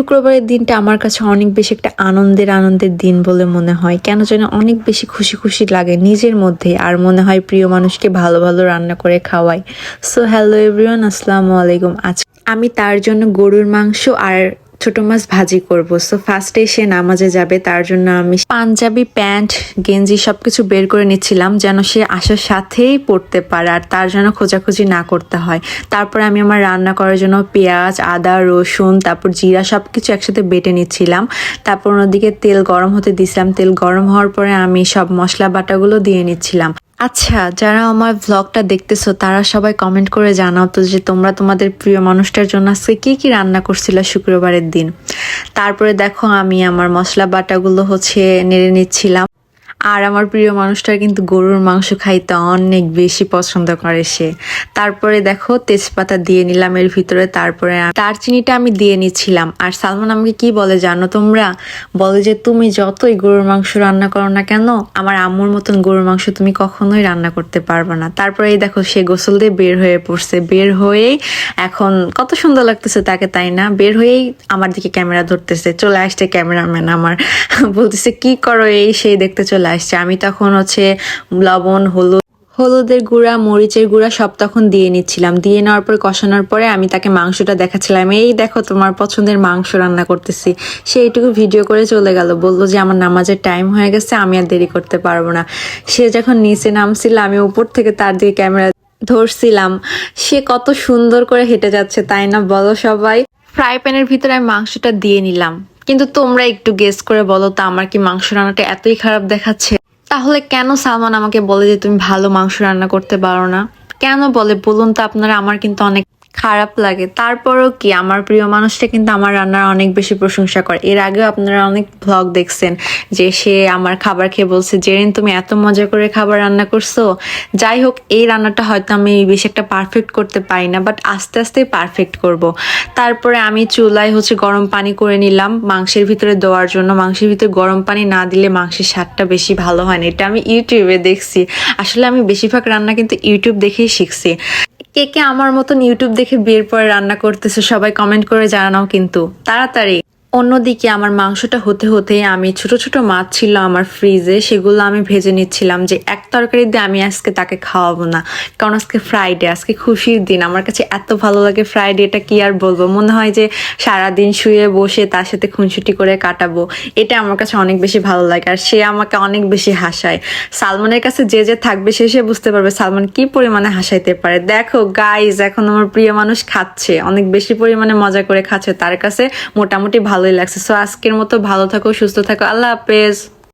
শুক্রবারের দিনটা আমার কাছে অনেক বেশি একটা আনন্দের আনন্দের দিন বলে মনে হয়। কেন যেন অনেক বেশি খুশি খুশি লাগে নিজের মধ্যে আর মনে হয় প্রিয় মানুষকে ভালো ভালো রান্না করে খাওয়াই। সো হ্যালো এভরিওয়ান আসসালামু আলাইকুম। আজ আমি তার জন্য গরুর মাংস আর ছোট মাছ ভাজি করব। সো ফার্স্টে সে নামাজে যাবে, তার জন্য আমি পাঞ্জাবি, প্যান্ট, গেঞ্জি সবকিছু বের করে নিচ্ছিলাম যেন সে আসার সাথেই পড়তে পারে আর তার জন্য খোঁজাখুঁজি না করতে হয়। তারপর আমি আমার রান্না করার জন্য পেঁয়াজ, আদা, রসুন, তারপর জিরা সবকিছু একসাথে বেটে নিচ্ছিলাম। তারপর অন্যদিকে তেল গরম হতে দিছিলাম। তেল গরম হওয়ার পরে আমি সব মশলা বাটাগুলো দিয়ে নিচ্ছিলাম। আচ্ছা যারা আমার ভ্লগটা দেখতেছো, তারা সবাই কমেন্ট করে জানাও তো যে তোমরা তোমাদের প্রিয় মানুষটার জন্য আজকে কী কী রান্না করছিলে শুক্রবারের দিন। তারপরে দেখো আমি আমার মশলা বাটাগুলো হচ্ছে নেড়ে নিচ্ছিলাম। আর আমার প্রিয় মানুষটার কিন্তু গরুর মাংস খাইতে অনেক বেশি পছন্দ করে সে। তারপরে দেখো, তেজপাতা দিয়ে নিলাম এর ভিতরে, তারপরে দারচিনিটা আমি দিয়ে নিচ্ছিলাম। আর সালমান আমাকে কি বলে জানো তোমরা? বলে যে, তুমি যতই গরুর মাংস রান্না করো না কেন, আমার আম্মুর মতন গরুর মাংস তুমি কখনোই রান্না করতে পারবে না। তারপরে দেখো, সে গোসল দিয়ে বের হয়ে পড়ছে। বের হয়েই এখন কত সুন্দর লাগতেছে তাকে, তাই না? বের হয়েই আমার দিকে ক্যামেরা ধরতেছে। চলে আসছে ক্যামেরাম্যান আমার। বলতেছে, কি করো এই সেই দেখতে চলে আসছে। আমি তখন হচ্ছে লবণ, হলুদ, হলুদের গুঁড়া, মরিচের গুঁড়া সব তখন দিয়ে নিচ্ছিলাম। দিয়ে নেওয়ার পর কষানোর পরে আমি তাকে মাংসটা দেখাচ্ছিলাম। এই দেখো, তোমার পছন্দের মাংস রান্না করতেছি। সে এইটুকু ভিডিও করে চলে গেল। বলল যে, আমার নামাজের টাইম হয়ে গেছে, আমি আর দেরি করতে পারব না। সে যখন নিচে নামছিল, আমি উপর থেকে তার দিকে ক্যামেরা ধরছিলাম। সে কত সুন্দর করে হেঁটে যাচ্ছে, তাই না বলো সবাই? ফ্রাই প্যানের ভিতরে আমি মাংসটা দিয়ে নিলাম। কিন্তু তোমরা একটু গেস করে বলো তো, আমার কি মাংস রান্নাটা এতই খারাপ দেখাচ্ছে? তাহলে কেন সালমান আমাকে বলে যে তুমি ভালো মাংস রান্না করতে পারো না? কেন বলে? বলুন তো আপনারা, আমার কিন্তু অনেক খারাপ লাগে। তারপরও কি? আমার প্রিয় মানুষটা কিন্তু আমার রান্নার অনেক বেশি প্রশংসা করে। এর আগেও আপনারা অনেক ভ্লগ দেখছেন যে সে আমার খাবার খেয়ে বলছে, জেরিন, তুমি এত মজা করে খাবার রান্না করছ। যাই হোক, এই রান্নাটা হয়তো আমি বেশি একটা পারফেক্ট করতে পারি না বাট আস্তে আস্তে পারফেক্ট করব। তারপরে আমি চুলায় হচ্ছে গরম পানি করে নিলাম মাংসের ভিতরে দেওয়ার জন্য। মাংসের ভিতরে গরম পানি না দিলে মাংসের স্বাদটা বেশি ভালো হয় না। এটা আমি ইউটিউবে দেখছি। আসলে আমি বেশিরভাগ রান্না কিন্তু ইউটিউব দেখেই শিখছি। কে কে আমার মতন ইউটিউব দেখে বিয়ের পরে রান্না করতেছে, সবাই কমেন্ট করে জানাও কিন্তু। তাড়াতাড়ি। অন্যদিকে আমার মাংসটা হতে হতে আমি ছোট ছোট মাছ ছিল আমার ফ্রিজে সেগুলো আমি ভেজে নিচ্ছিলাম যে এক তরকারি দিয়ে আমি আজকে তাকে খাওয়াবো না। কারণ আজকে ফ্রাইডে আজকে খুশির দিন। আমার কাছে এত ভালো লাগে ফ্রাইডেটা কি আর বলব? মনে হয় যে সারাদিন শুয়ে বসে তার সাথে খুনসুটি করে কাটাবো। এটা আমার কাছে অনেক বেশি ভালো লাগে আর সে আমাকে অনেক বেশি হাসায়। সালমানের কাছে যে যে থাকবে সে সে বুঝতে পারবে সালমান কি পরিমাণে হাসাইতে পারে। দেখো গাইজ এখন আমার প্রিয় মানুষ খাচ্ছে। অনেক বেশি পরিমাণে মজা করে খাচ্ছে। তার কাছে মোটামুটি ভালোই লাগছে। সো আজকের মতো ভালো থাকো সুস্থ থাকো। আল্লাহ হাফেজ।